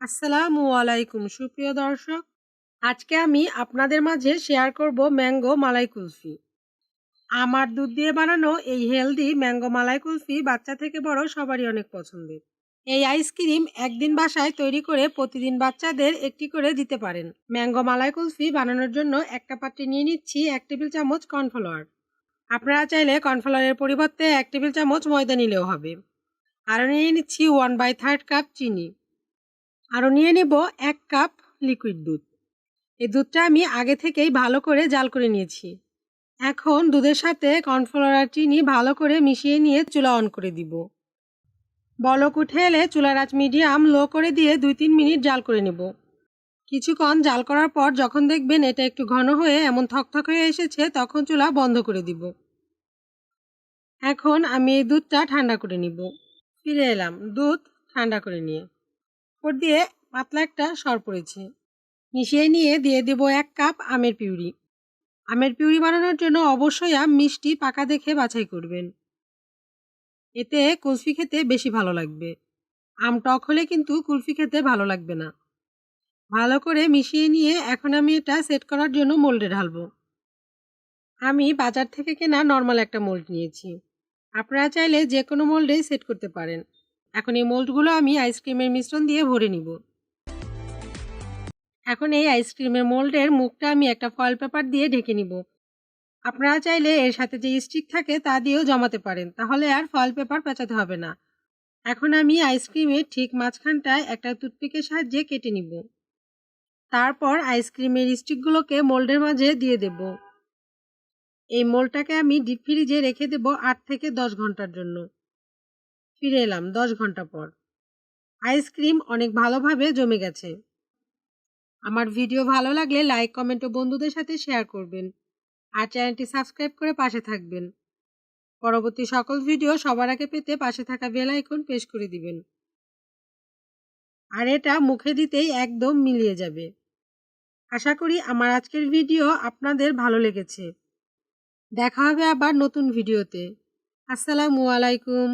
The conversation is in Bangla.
আসসালামু আলাইকুম, সুপ্রিয় দর্শক। আজকে আমি আপনাদের মাঝে শেয়ার করব ম্যাঙ্গো মালাই কুলফি। আমার দুধ দিয়ে বানানো এই হেলদি ম্যাঙ্গো মালাই কুলফি বাচ্চা থেকে বড় সবারই অনেক পছন্দের। এই আইসক্রিম একদিন বাসায় তৈরি করে প্রতিদিন বাচ্চাদের একটি করে দিতে পারেন। ম্যাঙ্গো মালাই কুলফি বানানোর জন্য একটা পাত্রে নিয়ে নিচ্ছি এক টেবিল চামচ কর্নফ্লাওয়ার আপনারা চাইলে কর্নফ্লাওয়ারের পরিবর্তে এক টেবিল চামচ ময়দা নিলেও হবে। আরও নিয়ে নিচ্ছি ওয়ান বাই থার্ড কাপ চিনি। আরও নিয়ে নেব এক কাপ লিকুইড দুধ। এই দুধটা আমি আগে থেকেই ভালো করে জাল করে নিয়েছি। এখন দুধের সাথে কর্নফ্লাওয়ার আর চিনি ভালো করে মিশিয়ে নিয়ে চুলা অন করে দিব। বলক উঠে এলে চুলার আঁচ মিডিয়াম লো করে দিয়ে দুই তিন মিনিট জাল করে নেব। কিছুক্ষণ জাল করার পর যখন দেখবেন এটা একটু ঘন হয়ে এমন থকথক হয়ে এসেছে তখন চুলা বন্ধ করে দিব। এখন আমি এই দুধটা ঠান্ডা করে নিব। ফিরে এলাম দুধ ঠান্ডা করে নিয়ে। উপর দিয়ে পাতলা একটা সর পড়েছে। মিশিয়ে নিয়ে দিয়ে দেব এক কাপ আমের পিউরি। আমের পিউরি বানানোর জন্য অবশ্যই আম মিষ্টি পাকা দেখে বাছাই করবেন। এতে কুলফি খেতে বেশি ভালো লাগবে। আম টক হলে কিন্তু কুলফি খেতে ভালো লাগবে না। ভালো করে মিশিয়ে নিয়ে এখন আমি এটা সেট করার জন্য মোল্ডে ঢালবো। আমি বাজার থেকে কেনা নর্মাল একটা মোল্ড নিয়েছি। আপনারা চাইলে যে কোনো মোল্ডেই সেট করতে পারেন। এখন এই মোল্ডগুলো আমি আইসক্রিমের মিশ্রণ দিয়ে ভরে নিব। এখন এই আইসক্রিমের মোল্ডের মুখটা আমি একটা ফয়েল পেপার দিয়ে ঢেকে নিব। আপনারা চাইলে এর সাথে যে স্টিক থাকে তা দিয়েও জমাতে পারেন, তাহলে আর ফয়েল পেপার পেঁচাতে হবে না। এখন আমি আইসক্রিমের ঠিক মাঝখানটায় একটা টুথপিকের সাহায্যে কেটে নিব। তারপর আইসক্রিমের স্টিকগুলোকে মোল্ডের মাঝে দিয়ে দেব। এই মোল্ডটাকে আমি ডিপ ফ্রিজে রেখে দেব আট থেকে দশ ঘণ্টার জন্য। ফিরে এলাম দশ ঘণ্টা পর। আইসক্রিম অনেক ভালোভাবে জমে গেছে। আমার ভিডিও ভালো লাগলে লাইক, কমেন্ট ও বন্ধুদের সাথে শেয়ার করবেন। আর চ্যানেলটি সাবস্ক্রাইব করে পাশে থাকবেন। পরবর্তী সকল ভিডিও সবার আগে পেতে পাশে থাকা বেল আইকন প্রেস করে দিবেন। আর এটা মুখে দিতেই একদম মিলিয়ে যাবে। আশা করি আমার আজকের ভিডিও আপনাদের ভালো লেগেছে। দেখা হবে আবার নতুন ভিডিওতে। আসসালামু আলাইকুম।